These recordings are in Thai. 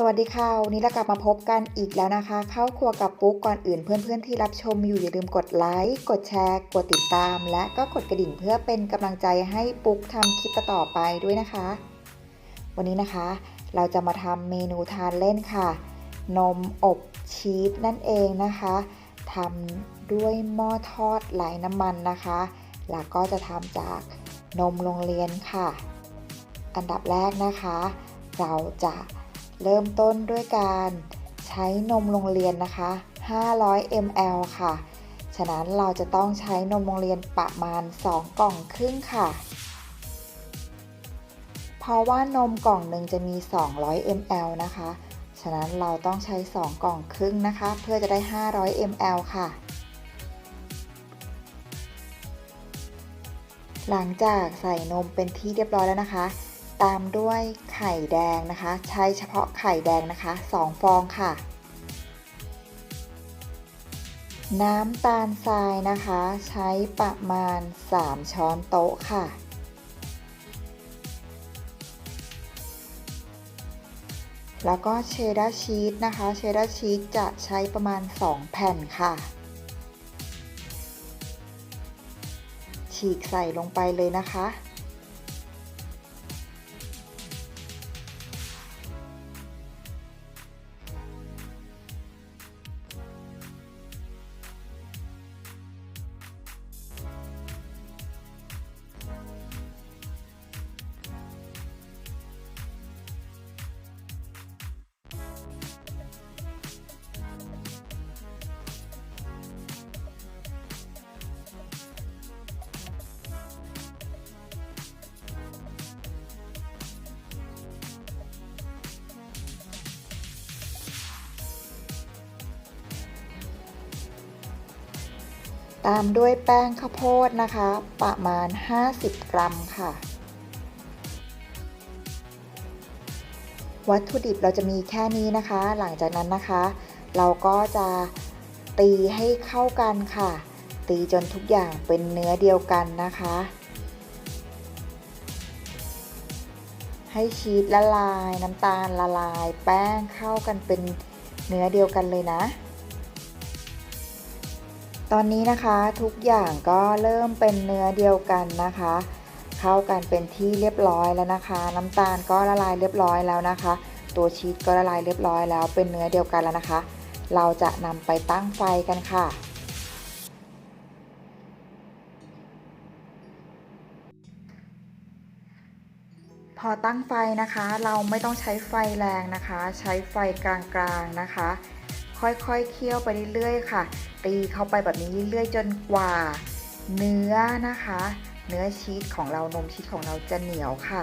สวัสดีค่ะวันนี้เรากลับมาพบกันอีกแล้วนะคะ เข้าครัวกับปุ๊กก่อนอื่นเพื่อนๆที่รับชมอยู่อย่าลืมกดไลค์กดแชร์กดติดตาม และก็กดกระดิ่งเพื่อเป็นกำลังใจให้ปุ๊กทำคลิปต่อไปด้วยนะคะ วันนี้นะคะ เราจะมาทำเมนูทานเล่นค่ะ นมอบชีสนั่นเองนะคะทำด้วยหม้อทอดไร้น้ำมันนะคะแล้วก็จะทำจากนมโรงเรียนค่ะ อันดับแรกนะคะ เราจะ เริ่มต้นด้วยการใช้นมโรงเรียนนะคะ 500 ml ค่ะ ฉะนั้นเราจะต้องใช้นมโรงเรียนประมาณ 2 กล่องครึ่งค่ะ เพราะว่านมกล่องหนึ่งจะมี 200 ml นะคะ ฉะนั้นเราต้องใช้ 2 กล่องครึ่งนะคะ เพื่อจะได้ 500 ml ค่ะ หลังจากใส่นมเป็นที่เรียบร้อยแล้วนะคะ ตามด้วย ไข่แดงนะคะ ใช้เฉพาะไข่แดงนะคะ 2 ฟองค่ะ น้ำตาลทรายนะคะ ใช้ประมาณ 3 ช้อนโต๊ะค่ะแล้วก็เชดดาร์ชีสนะคะ เชดดาร์ชีสจะใช้ประมาณ 2 แผ่นค่ะ ฉีกใส่ลงไปเลยนะคะ ตามด้วยแป้งข้าวโพดนะคะ ประมาณ 50 กรัมค่ะ วัตถุดิบเราจะมีแค่นี้นะคะ หลังจากนั้นนะคะ เราก็จะตีให้เข้ากันค่ะ ตีจนทุกอย่างเป็นเนื้อเดียวกันนะคะ ให้ชีสละลายน้ำตาลละลาย แป้งเข้ากันเป็นเนื้อเดียวกันเลยนะ ตอนนี้นะคะทุกอย่างก็เริ่มเป็นเนื้อเดียวกันนะคะ เข้ากันเป็นที่เรียบร้อยแล้วนะคะ น้ำตาลก็ละลายเรียบร้อยแล้วนะคะ ตัวชีสก็ละลายเรียบร้อยแล้วเป็นเนื้อเดียวกันแล้วนะคะ เราจะนำไปตั้งไฟกันค่ะพอตั้งไฟนะคะเราไม่ต้องใช้ไฟแรงนะคะ ใช้ไฟกลางๆนะคะ ค่อยๆเคี่ยวไปเรื่อยๆค่ะ ตีเข้าไปแบบนี้เรื่อยๆจนกว่า เนื้อนะคะ เนื้อชีสของเรานมชีสของเราจะเหนียวค่ะ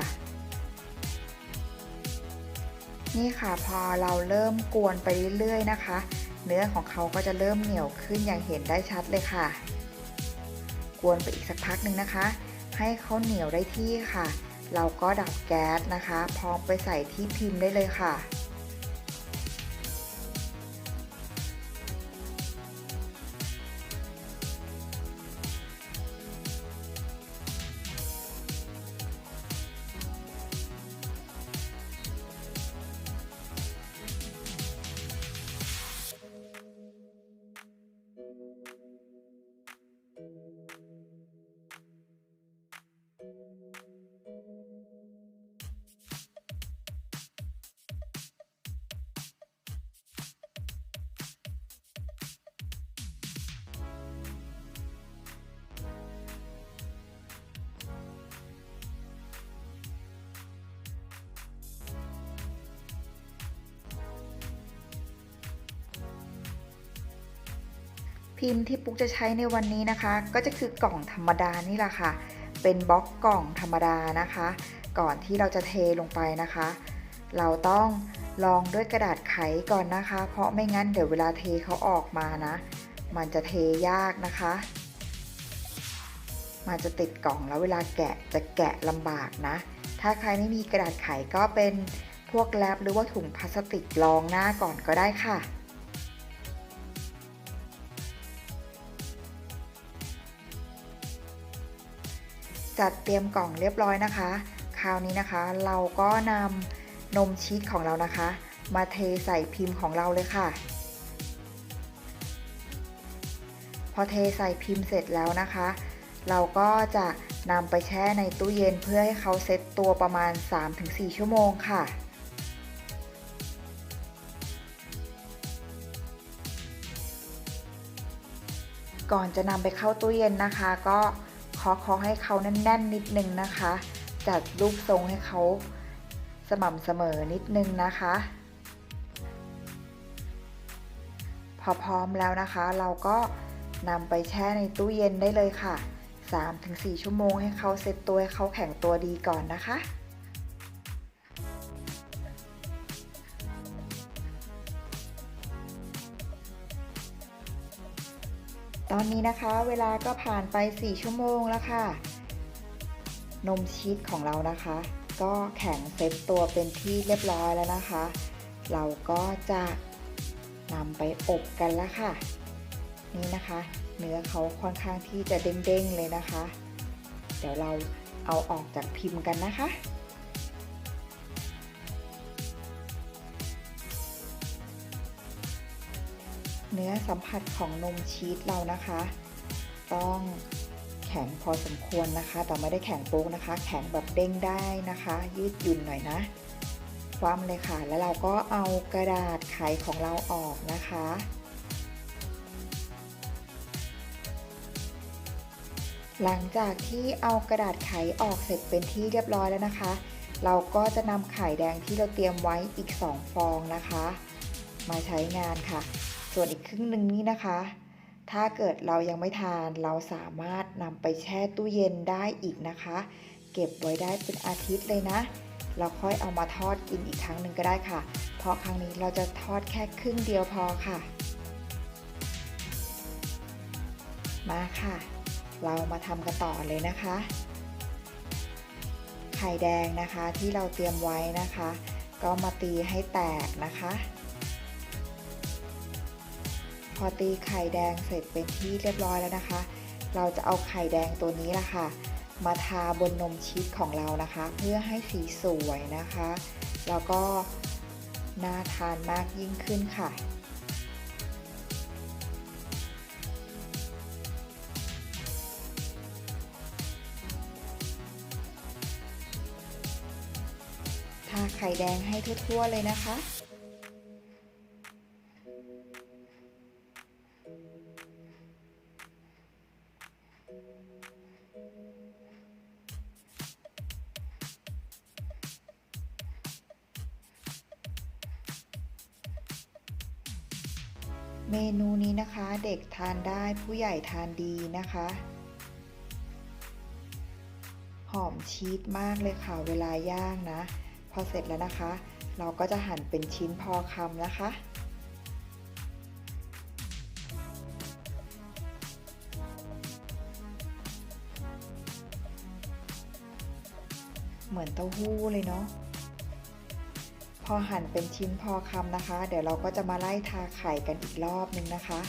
นี่ค่ะพอเราเริ่มกวนไปเรื่อยๆนะคะ เนื้อของเขาก็จะเริ่มเหนียวขึ้นอย่างเห็นได้ชัดเลยค่ะ กวนไปอีกสักพักหนึ่งนะคะ ให้เขาเหนียวได้ที่ค่ะ เราก็ดับแก๊สนะคะ พร้อมไปใส่ที่พิมพ์ได้เลยค่ะ พิมพ์ที่ปุ๊กจะใช้ในวันนี้นะคะ ก็จะคือกล่องธรรมดานี่แหละค่ะ เป็นบล็อกกล่องธรรมดานะคะ ก่อนที่เราจะเทลงไปนะคะ เราต้องลองด้วยกระดาษไขก่อนนะคะ เพราะไม่งั้นเดี๋ยวเวลาเทเขาออกมานะ มันจะเทยากนะคะ มันจะติดกล่องแล้วเวลาแกะจะแกะลำบากนะ ถ้าใครไม่มีกระดาษไขก็เป็นพวกแรปหรือว่าถุงพลาสติกรองหน้าก่อนก็ได้ค่ะ จัดเตรียมกล่องเรียบร้อยนะคะ คราวนี้นะคะ เราก็นำนมชีสของเรานะคะ มาเทใส่พิมพ์ของเราเลยค่ะ พอเทใส่พิมพ์เสร็จแล้วนะคะ เราก็จะนำไปแช่ในตู้เย็นเพื่อให้เขาเซ็ตตัวประมาณ 3-4 ชั่วโมงค่ะก่อนจะนำไปเข้าตู้เย็นนะคะ ก็าะเคาะให้เขาแน่น ๆ นิดนึงนะคะ จัดรูปทรงให้เขาสม่ำเสมอนิดนึงนะคะ พอพร้อมแล้วนะคะ เราก็นำไปแช่ในตู้เย็นได้เลยค่ะ 3-4 ชั่วโมงให้เขาเซ็ตตัวให้เขาแข็งตัวดีก่อนนะคะ อนนี้นะคะเวลาก็ผ่านไป 4 ชั่วโมงแล้วค่ะ นมชีสของเรานะคะ ก็แข็งเซ็ตตัวเป็นที่เรียบร้อยแล้วนะคะ เราก็จะนำไปอบกันแล้วค่ะ นี่นะคะ เนื้อเขาค่อนข้างที่จะเด้งๆเลยนะคะ เดี๋ยวเราเอาออกจากพิมพ์กันนะคะ เนื้อสัมผัสของนมชีสเรานะคะ ต้องแข็งพอสมควรนะคะ แต่ไม่ได้แข็งโป๊กนะคะ แข็งแบบเด้งได้นะคะ ยืดหยุ่นหน่อยนะคว่ำเลยค่ะ แล้วเราก็เอากระดาษไขของเราออกนะคะ หลังจากที่เอากระดาษไขออกเสร็จเป็นที่เรียบร้อยแล้วนะคะ เราก็จะนำไข่แดงที่เราเตรียมไว้อีก 2 ฟองนะคะ มาใช้งานค่ะ ส่วนอีกครึ่งหนึ่งนี้นะคะ ถ้าเกิดเรายังไม่ทานเราสามารถนำไปแช่ตู้เย็นได้อีกนะคะ เก็บไว้ได้เป็นอาทิตย์เลยนะ เราค่อยเอามาทอดกินอีกครั้งหนึ่งก็ได้ค่ะ เพราะครั้งนี้เราจะทอดแค่ครึ่งเดียวพอค่ะ มาค่ะ เรามาทำกันต่อเลยนะคะ ไข่แดงนะคะที่เราเตรียมไว้นะคะ ก็มาตีให้แตกนะคะ พอตีไข่แดงเสร็จเป็นที่เรียบร้อยแล้วนะคะ เราจะเอาไข่แดงตัวนี้ละค่ะ มาทาบนนมชีสของเรานะคะ เพื่อให้สีสวยนะคะ แล้วก็น่าทานมากยิ่งขึ้นค่ะทาไข่แดงให้ทั่วๆเลยนะคะ เมนูนี้นะคะเด็กทานได้ผู้ใหญ่ทานดีนะคะ หอมชีสมากเลยค่ะเวลาย่างนะ พอเสร็จแล้วนะคะ เราก็จะหั่นเป็นชิ้นพอคำนะคะเหมือนเต้าหู้เลยเนาะ พอหั่นเป็นชิ้นพอคำนะคะ เดี๋ยวเราก็จะมาไล่ทาไข่กันอีกรอบนึงนะคะ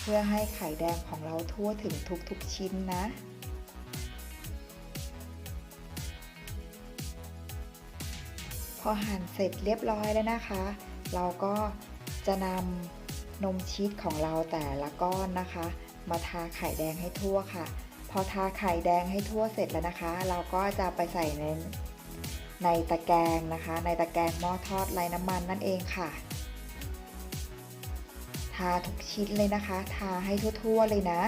เพื่อให้ไข่แดงของเราทั่วถึงทุกๆชิ้นนะพอหั่นเสร็จเรียบร้อยแล้วนะคะ เราก็จะนำนมชีสของเราแต่ละก้อนนะคะ มาทาไข่แดงให้ทั่วค่ะ พอทาไข่แดงให้ทั่วเสร็จแล้วนะคะ เราก็จะไปใส่ใน ในตะแกรงนะคะ ในตะแกรงหม้อทอดไร้น้ำมันนั่นเองค่ะ ทาทุกชิ้นเลยนะคะ ทาให้ทั่วๆเลยนะ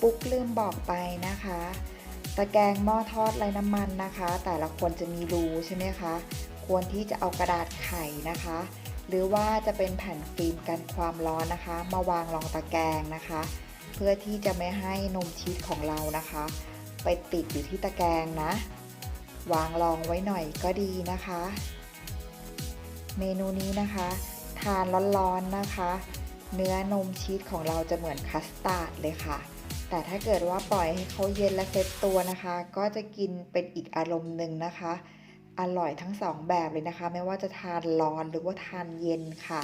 ปุ๊กลืมบอกไปนะคะ ตะแกรงหม้อทอดไร้น้ำมันนะคะ แต่ละคนจะมีรูใช่ไหมคะ ควรที่จะเอากระดาษไขนะคะ หรือว่าจะเป็นแผ่นฟิล์มกันความร้อนนะคะ มาวางรองตะแกรงนะคะ เพื่อที่จะไม่ให้นมชีสของเรานะคะ ไปติดอยู่ที่ตะแกรงนะ วางรองไว้หน่อยก็ดีนะคะ เมนูนี้นะคะ ทานร้อนๆนะคะเนื้อนมชีสของเราจะเหมือนคัสตาร์ดเลยค่ะ แต่ถ้าเกิดว่าปล่อยให้เขาเย็นและเซ็ตตัวนะคะ ก็จะกินเป็นอีกอารมณ์หนึ่งนะคะ อร่อยทั้งสองแบบเลยนะคะ ไม่ว่าจะทานร้อนหรือว่าทานเย็นค่ะ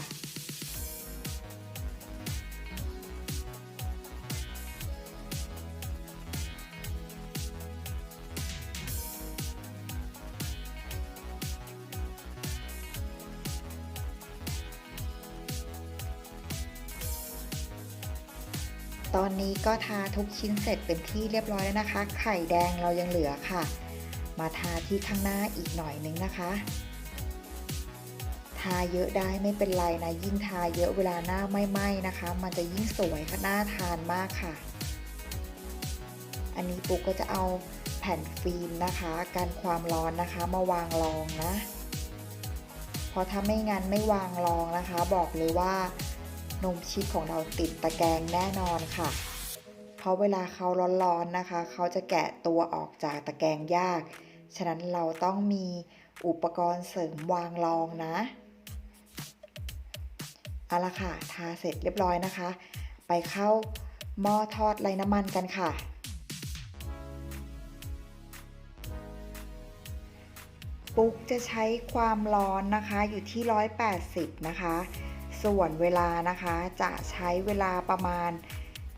ตอนนี้ก็ทาทุกชิ้นเสร็จเป็นที่เรียบร้อยแล้วนะคะ ไข่แดงเรายังเหลือค่ะ มาทาที่ข้างหน้าอีกหน่อยนึงนะคะ ทาเยอะได้ไม่เป็นไรนะ ยิ่งทาเยอะเวลาหน้าไม่ไหม้นะคะ มันจะยิ่งสวยค่ะน่าทานมากค่ะ อันนี้ปุ๊กก็จะเอาแผ่นฟิล์มนะคะกันความร้อนนะคะ มาวางรองนะ เพราะถ้าไม่งั้นไม่วางรองนะคะ บอกเลยว่า นมชีสของเราติดตะแกรงแน่นอนค่ะ เพราะเวลาเขาร้อนๆนะคะ เขาจะแกะตัวออกจากตะแกรงยาก ฉะนั้นเราต้องมีอุปกรณ์เสริมวางรองนะเอาละค่ะ ทาเสร็จเรียบร้อยนะคะ ไปเข้าหม้อทอดไร้น้ำมันกันค่ะ ปุ๊กจะใช้ความร้อนนะคะอยู่ที่ 180 นะคะ ส่วนเวลานะคะจะใช้เวลาประมาณ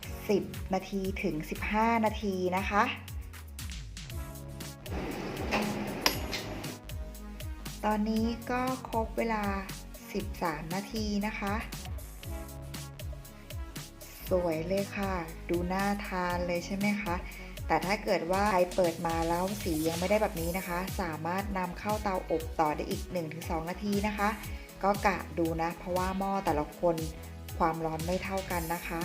10 นาทีถึง 15 นาทีนะคะ ตอนนี้ก็ครบเวลา 13 นาทีนะคะ สวยเลยค่ะ ดูน่าทานเลยใช่ไหมคะแต่ถ้าเกิดว่าใครเปิดมาแล้วสียังไม่ได้แบบนี้นะคะ สามารถนำเข้าเตาอบต่อได้อีก 1-2 นาทีนะคะ ก็กะดูนะ เพราะว่าหม้อแต่ละคนความร้อนไม่เท่ากันนะคะ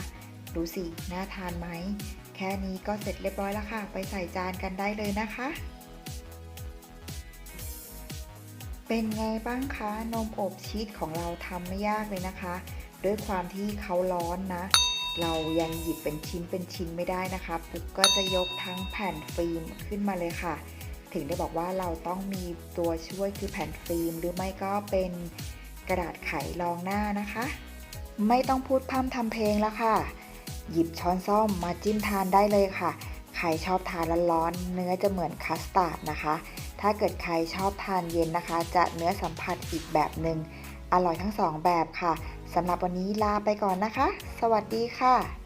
ดูสิ น่าทานไหม แค่นี้ก็เสร็จเรียบร้อยแล้วค่ะ ไปใส่จานกันได้เลยนะคะ เป็นไงบ้างคะ นมอบชีสของเราทำไม่ยากเลยนะคะ ด้วยความที่เขาร้อนนะ เรายังหยิบเป็นชิ้นเป็นชิ้นไม่ได้นะคะปุ๊กก็จะยกทั้งแผ่นฟิล์มขึ้นมาเลยค่ะ ถึงได้บอกว่าเราต้องมีตัวช่วยคือแผ่นฟิล์มหรือไม่ก็เป็น กระดาษไขรองหน้านะคะ ไม่ต้องพูดพร่ำทำเพลงแล้วค่ะ หยิบช้อนส้อมมาจิ้มทานได้เลยค่ะ ใครชอบทานร้อนๆเนื้อจะเหมือนคัสตาร์ดนะคะ ถ้าเกิดใครชอบทานเย็นนะคะ จะเนื้อสัมผัสอีกแบบหนึ่งอร่อยทั้งสองแบบค่ะสำหรับวันนี้ลาไปก่อนนะคะ สวัสดีค่ะ